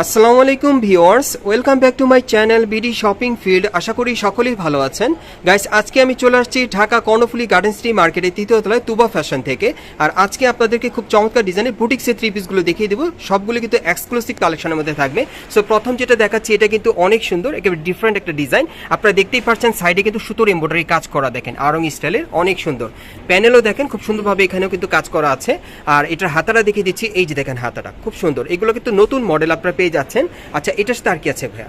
আসসালামু আলাইকুম viewers, welcome back to my channel BD shopping field. আশা করি সকলেই ভালো আছেন। গাইস, আজকে আমি চলে আসছি ঢাকা কর্ণফুলি গার্ডেন সিটি মার্কেটের তৃতীয় তলায় তুবা ফ্যাশন থেকে। আর আজকে আপনাদেরকে খুব চমৎকার ডিজাইনের বুটিক্সের থ্রি পিসগুলো দেখিয়ে দেবো। সবগুলো কিন্তু এক্সক্লুসিভ কালেকশনের মধ্যে থাকবে। সো প্রথম যেটা দেখাচ্ছি, এটা কিন্তু অনেক সুন্দর, একেবারে ডিফারেন্ট একটা ডিজাইন। আপনারা দেখতেই পাচ্ছেন সাইডে কিন্তু সুতোর এমব্রয়ডারি কাজ করা দেখেন, আরং স্টাইলের, অনেক সুন্দর। প্যানেলও দেখেন, খুব সুন্দরভাবে এখানেও কিন্তু কাজ করা আছে। আর এটার হাতাটা দেখিয়ে দিচ্ছি, এই যে দেখেন হাতাটা, খুব সুন্দর। এগুলো কিন্তু নতুন মডেল আপনারা পেয়ে যাচ্ছেন। আচ্ছা এটার সাথে আর কি আছে ভাইয়া?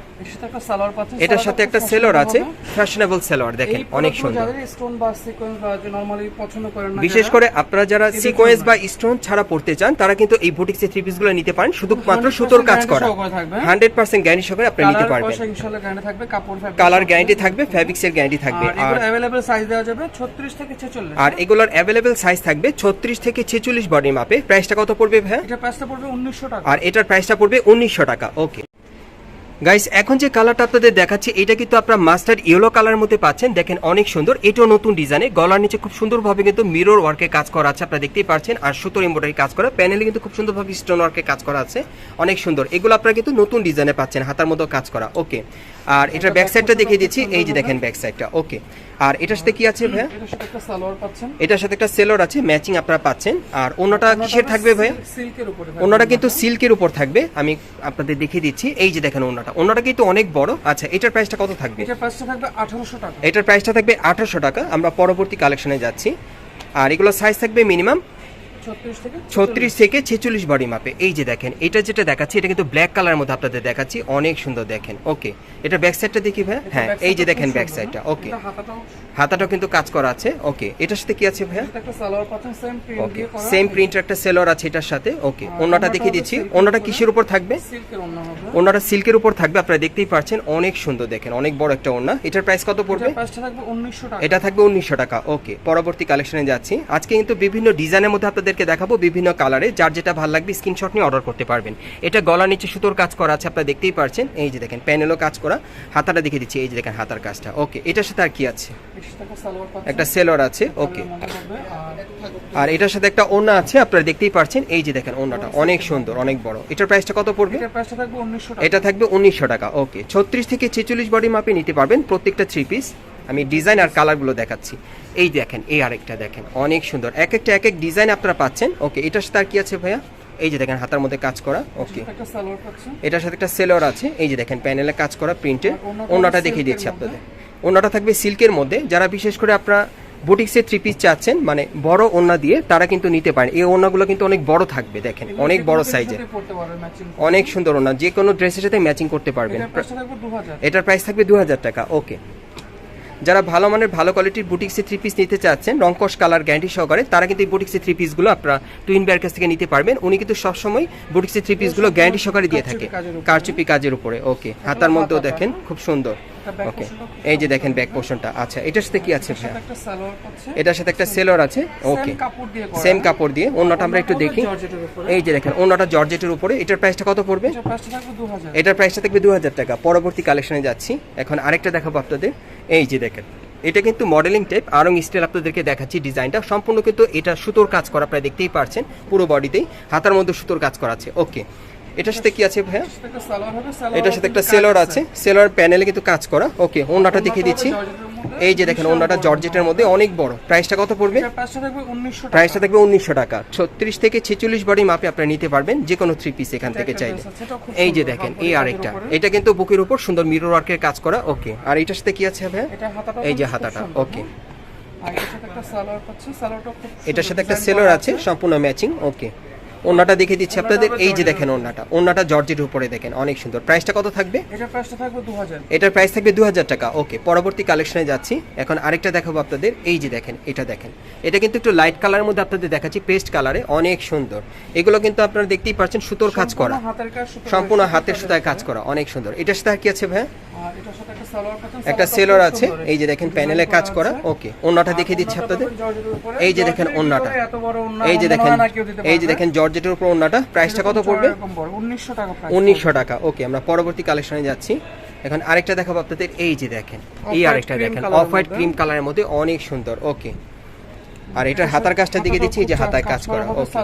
এটার সাথে একটা সেলর আছে ফ্যাশনেবল সেলর দেখেন অনেক সুন্দর। স্টোন বা সিকোয়েন্স বা নরমালি পছন্দ করেন না বিশেষ করে আপনারা যারা সিকোয়েন্স বা স্টোন ছাড়া পড়তে চান তারা কিন্তু এই বুটিক্সের থ্রি পিসগুলো নিতে পারেন। শুধুমাত্র 100% সুতোর কাজ করা। সহকারে থাকবে। হান্ড্রেড পার্সেন্ট গ্যারান্টি সহকারে আপনি নিতে পারবেন। ইনশাআল্লাহ গ্যারান্টি থাকবে কাপড় কালার গ্যারান্টি থাকবে ফ্যাব্রিক্সের গ্যারান্টি থাকবে। আর অ্যাভেলেবল সাইজ দেওয়া যাবে 36 থেকে 46 আর এগুলোর অ্যাভেলেবেল সাইজ থাকবে ছত্রিশ থেকে ছেচল্লিশ বডি মাপে প্রাইসটা কত পড়বে ভাইয়া? এটা প্রাইসটা পড়বে 1900 টাকা। আর এটার প্রাইসটা পড়বে টাকা, ওকে। গাইস এখন যে কালারটা আপনাদের দেখাচ্ছি, এটা কিন্তু আপনারা মাস্টার ইয়েলো কালার মধ্যে পাচ্ছেন। দেখেন অনেক সুন্দর। এটাও নতুন ডিজাইনে গলার নিচে খুব সুন্দরভাবে কিন্তু মিরর ওয়ার্কে কাজ করা আছে, আপনারা দেখতেই পাচ্ছেন আর সুতোর এমব্রয়ডারি কাজ করা। প্যানেলে কিন্তু খুব সুন্দরভাবে স্টোন ওয়ার্কে কাজ করা আছে। অনেক সুন্দর। এগুলো আপনারা কিন্তু নতুন ডিজাইনে পাচ্ছেন, হাতার মতো কাজ করা, ওকে। আর এটার ব্যাক সাইডটা দেখিয়ে দিচ্ছি। এই যে দেখেন ব্যাক সাইডটা ওকে আর এটার সাথে কি আছে ভাইয়া? এটার সাথে একটা সালোয়ার পাচ্ছেন। এটার সাথে একটা সেলর আছে ম্যাচিং আপনারা পাচ্ছেন। আর অন্যটা কিসের থাকবে ভাইয়া? সিল্কের উপরে থাকবে। ওনাটা কিন্তু সিল্কের উপর থাকবে। আমি আপনাদের দেখিয়ে দিচ্ছি। এই যে দেখেন ওনাটা ওনাটা কিন্তু অনেক বড়। আচ্ছা এটার প্রাইসটা কত থাকবে? এটার প্রাইসটা থাকবে 1800 টাকা। এটার প্রাইসটা থাকবে আঠারোশো টাকা। আমরা পরবর্তী কালেকশনে যাচ্ছি। আর এগুলো সাইজ থাকবে মিনিমাম 36 থেকে ছত্রিশ থেকে ছেচল্লিশ। বডি মাপে এই যে দেখেন এটা যেটা দেখাচ্ছি এটা কিন্তু ব্ল্যাক কালারের মধ্যে আপনাদের দেখাচ্ছি অনেক সুন্দর দেখেন। ওকে এটা ব্যাক সাইডটা দেখি ভাই হ্যাঁ এই যে দেখেন ব্যাক সাইডটা হ্যাঁ? ওকে হাতাটাও কিন্তু কাজ করা আছে ওকে এটার সাথে কি আছে ভাইয়া? একটা সালোয়ার পাচ্ছেন সেম প্রিন্ট ওকে সেম প্রিন্টের একটা সেলর আছে এটার সাথে ওকে ওনাটা ওড়নাটা দেখিয়ে দিচ্ছি। উপরে। কিসের উপর থাকবে? সিল্কের অন্য হবে। ওনাটা সিল্কের উপর থাকবে আপনারা দেখতেই পাচ্ছেন অনেক সুন্দর দেখেন অনেক বড় একটা ওনা এটার প্রাইস কত পড়বে? প্রাইসটা থাকবে 1900 টাকা। এটা থাকবে উনিশশো টাকা ওকে পরবর্তী কালেকশনে যাচ্ছি। আজকে কিন্তু বিভিন্ন ডিজাইনের মধ্যে আপনাদেরকে দেখাবো বিভিন্ন কালারে। যার যেটা ভালো লাগবে স্ক্রিনশট নিয়ে অর্ডার করতে পারবেন। এটা গলা নিচে সুতোর কাজ করা আছে আপনারা দেখতেই পাচ্ছেন এই যে দেখেন প্যানেলও কাজ করা। হাতাটা দেখে দিচ্ছি। এই যে দেখেন হাতার কাজটা। ওকে এটার সাথে আর কি আছে? একটা সেলর আছে ওকে আর এটার সাথে একটা ওনা আছে আপনারা দেখতেই পাচ্ছেন এই যে দেখেন ওনাটা অনেক সুন্দর অনেক বড়। এটার প্রাইসটা কত পড়বে? এটার প্রাইসটা থাকবে 1900 টাকা। এটা থাকবে উনিশশো টাকা ওকে ছত্রিশ থেকে ছেচল্লিশ বডি মাপে নিতে পারবেন প্রত্যেকটা থ্রি পিস আমি ডিজাইন আর কালারগুলো দেখাচ্ছি। এই দেখেন এই আরেকটা দেখেন অনেক সুন্দর। এক একটা এক এক ডিজাইন আপনারা পাচ্ছেন। ওকে এটার সাথে আর কি আছে ভাইয়া? এই যে দেখেন হাতার মধ্যে কাজ করা। ওকে সালোয়ার এটার সাথে একটা সেলর আছে। এই যে দেখেন প্যানেলে কাজ করা প্রিন্টে ওড়নাটা দেখিয়ে দিচ্ছি আপনাদের। ওনাটা থাকবে সিল্কের মধ্যে। যারা বিশেষ করে আপনারা বুটিক্সের থ্রি পিস চাচ্ছেন মানে বড় ওনা দিয়ে তারা কিন্তু নিতে পারেন। এই ওনাগুলো কিন্তু অনেক বড় থাকবে দেখেন। অনেক বড় সাইজের অনেক সুন্দর ওনা যে কোনো ড্রেসের সাথে ম্যাচিং করতে পারবেন। এটার প্রাইসটা থাকবে 2000 এটার প্রাইস থাকবে দু হাজার টাকা। ওকে যারা ভালো মানের ভালো কোয়ালিটির বুটিক্সের থ্রি পিস নিতে চাচ্ছেন রংকশ কালার গ্যারান্টি সহকারে তারা কিন্তু এই বুটিক্সের থ্রি পিসগুলো আপনারা টুইন বেয়ার কাছ থেকে নিতে পারবেন। উনি কিন্তু সবসময় বুটিক্সের থ্রি পিসগুলো গ্যারান্টি সহকারে দিয়ে থাকে। কারচুপি কাজের উপরে। ওকে হাতার মধ্যেও দেখেন খুব সুন্দর ওকে এই যে দেখেন ব্যাক পোর্শনটা আচ্ছা এটার সাথে কি আছে এটার সাথে একটা এটার সাথে একটা সেলর আছে ওকে সেম কাপড় দিয়ে অন্যটা আমরা একটু দেখি। এই যে দেখেন অন্যটা জর্জেটের উপরে এটার প্রাইসটা কত পড়বে? এটার প্রাইসটা থাকবে 2000 এটার প্রাইসটা থাকবে দু হাজার টাকা। পরবর্তী কালেকশনে যাচ্ছি। এখন আরেকটা দেখাবো আপনাদের। এই যে দেখেন এটা কিন্তু মডেলিং টাইপ আরং স্টাইল আপনাদেরকে দেখাচ্ছি ডিজাইনটা সম্পূর্ণ কিন্তু এটা সুতোর কাজ করা আপনারা দেখতেই পারছেন পুরো বডিতেই হাতার মধ্যে সুতোর কাজ করা আছে। ওকে এটার সাথে কি আছে ভাইয়া? এটার সাথে একটা সালোয়ার এটার সাথে একটা সেলর আছে। সেলর প্যানেলে কিন্তু কাজ করা। ওকে ওনাটা দেখিয়ে দিচ্ছি। এই যে দেখেন ওনাটা জর্জেটের মধ্যে অনেক বড়। প্রাইসটা কত পড়বে? প্রাইসটা থাকবে 1900 টাকা প্রাইসটা থাকবে উনিশশো টাকা। ছত্রিশ থেকে ছেচল্লিশ বডি মাপে আপনারা নিতে পারবেন যে কোনো থ্রি পিস এখান থেকে চাইলে। এই যে দেখেন এই আরেকটা। এটা কিন্তু বুকের উপর সুন্দর মিরর ওয়ার্কের কাজ করা ওকে আর এটার সাথে কি আছে হাতাটা এই যে হাতাটা ওকে এটার সাথে একটা সেলর আছে সম্পূর্ণ ম্যাচিং ওকে ওনাটা দেখে দিচ্ছি আপনাদের এই যে দেখেন ওনাটা ওনাটা জর্জের উপরে দেখেন অনেক সুন্দর। প্রাইসটা কত থাকবে? এটার প্রাইসটা থাকবে 2000 এটার প্রাইস থাকবে দু হাজার টাকা। ওকে পরবর্তী কালেকশনে যাচ্ছি। এখন আরেকটা দেখাবো আপনাদের। এই যে দেখেন এটা দেখেন। এটা কিন্তু একটু লাইট কালারের মধ্যে আপনাদের দেখাচ্ছি পেস্ট কালারে অনেক সুন্দর। এগুলো কিন্তু আপনারা দেখতেই পাচ্ছেন সুতোর কাজ করা। সম্পূর্ণ হাতের সুতায় কাজ করা। অনেক সুন্দর। এটার সাথে কি আছে ভাই একটা সেলর আছে। এই যে দেখেন প্যানেলে কাজ করা ওকে আর দেখিয়ে দিচ্ছি আপনাদের। এই যে দেখেন ওড়না এই যে দেখেন না কেউ দিতে এই যে। দেখেন জর্জেটের উপর ওনাটা প্রাইসটা কত পড়বে? 1900 উনিশশো টাকা ওকে আমরা পরবর্তী কালেকশনে যাচ্ছি। এখন আরেকটা দেখাবো আপনাদের এই যে দেখেন এই আরেকটা দেখেন অফ হোয়াইট ক্রিম কালারের মধ্যে অনেক সুন্দর ওকে আর এটার হাতার কাজটা দিকে দিচ্ছি যে হাতায় কাজ করা ওকে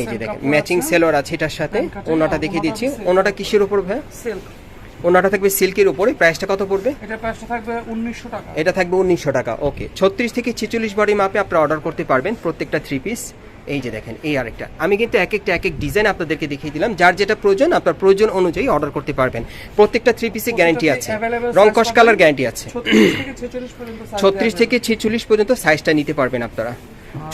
এই যে দেখেন ম্যাচিং আছে। সেলোয়ার আছে এটার সাথে ওনাটা দেখিয়ে দিচ্ছি। ওনাটা কিসের উপর ভাই? সিল্ক ওনাটা থাকবে সিল্কের উপরে প্রাইসটা কত পড়বে? এটা প্রাইসটা থাকবে উনিশশো টাকা। এটা থাকবে উনিশশো টাকা ওকে ছত্রিশ থেকে ছেচল্লিশ বডি মাপে আপনারা অর্ডার করতে পারবেন প্রত্যেকটা থ্রি পিস এই যে দেখেন এই আরেকটা। আমি কিন্তু এক একটা এক এক ডিজাইন আপনাদেরকে দেখিয়ে দিলাম। যার যেটা প্রয়োজন আপনার প্রয়োজন অনুযায়ী অর্ডার করতে পারবেন। প্রত্যেকটা থ্রি পিসে গ্যারান্টি আছে। রং কস কালার গ্যারান্টি আছে। ছত্রিশ। থেকে ছেচল্লিশ পর্যন্ত সাইজটা নিতে পারবেন আপনারা।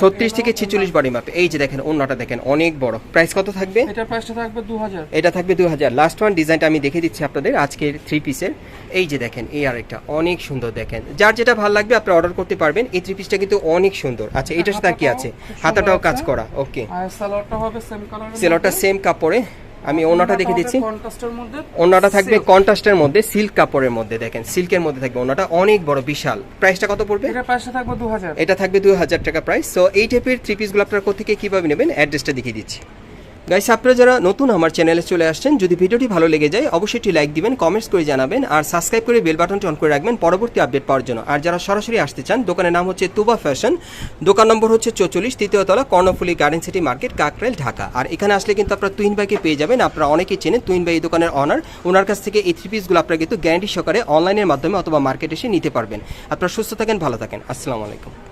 ছত্রিশ থেকে ছেচল্লিশ বডি মাপ এই যে দেখেন অন্যটা দেখেন অনেক বড়। প্রাইস কত থাকবে? এটা প্রাইসটা থাকবে দু হাজার এটা থাকবে দু হাজার লাস্ট ওয়ান ডিজাইনটা আমি দেখে দিচ্ছি আপনাদের আজকের থ্রি পিসের এই যে দেখেন এই আর একটা অনেক সুন্দর দেখেন। যার যেটা ভালো লাগবে আপনি অর্ডার করতে পারবেন। এই থ্রি পিসটা কিন্তু অনেক সুন্দর। আচ্ছা এটার সাথে কি আছে? হাতাটাও কাজ করা ওকে সালোয়ারটা হবে সেম কালার সেলোটা সেম কাপড়ে। আমি ওনাটা দেখে দিচ্ছি। ওনাটা থাকবে। কন্ট্রাস্টের মধ্যে সিল্ক কাপড়ের মধ্যে দেখেন সিল্কের মধ্যে থাকবে ওনাটা অনেক বড় বিশাল। প্রাইসটা কত পড়বে? এটা প্রাইসটা থাকবে দু হাজার এটা থাকবে দুই হাজার টাকা প্রাইস সো এই টাইপের থ্রি পিসগুলো আপনারা কোথা কোথেকে কীভাবে নেবেন? অ্যাড্রেসটা দেখিয়ে দিচ্ছি। গাইস আপনারা যারা নতুন আমার চ্যানেলে চলে আসছেন, যদি ভিডিওটি ভালো লেগে যায়, অবশ্যই একটি লাইক দিবেন কমেন্টস করে জানাবেন, আর সাবস্ক্রাইব করে বেল বাটনটি অন করে রাখবেন পরবর্তী আপডেট পাওয়ার জন্য। আর যারা সরাসরি আসতে চান, দোকানের নাম হচ্ছে তুবা ফ্যাশন দোকান নম্বর হচ্ছে চৌচল্লিশ, তৃতীয় তলা, Karnaphuli garden city market Kakrail, Dhaka. আর এখানে আসলে কিন্তু আপনারা তুইন ভাইকে পেয়ে যাবেন, আপনারা অনেকেই চেনেন তুইন ভাই এই দোকানের অনার ওনার কাছ থেকে এই থ্রি পিসগুলো আপনারা কিন্তু গ্যারান্টি সহকারে অনলাইনের মাধ্যমে অথবা মার্কেট এসে নিতে পারবেন। আপনারা সুস্থ থাকেন, ভালো থাকেন। আসসালামু আলাইকুম।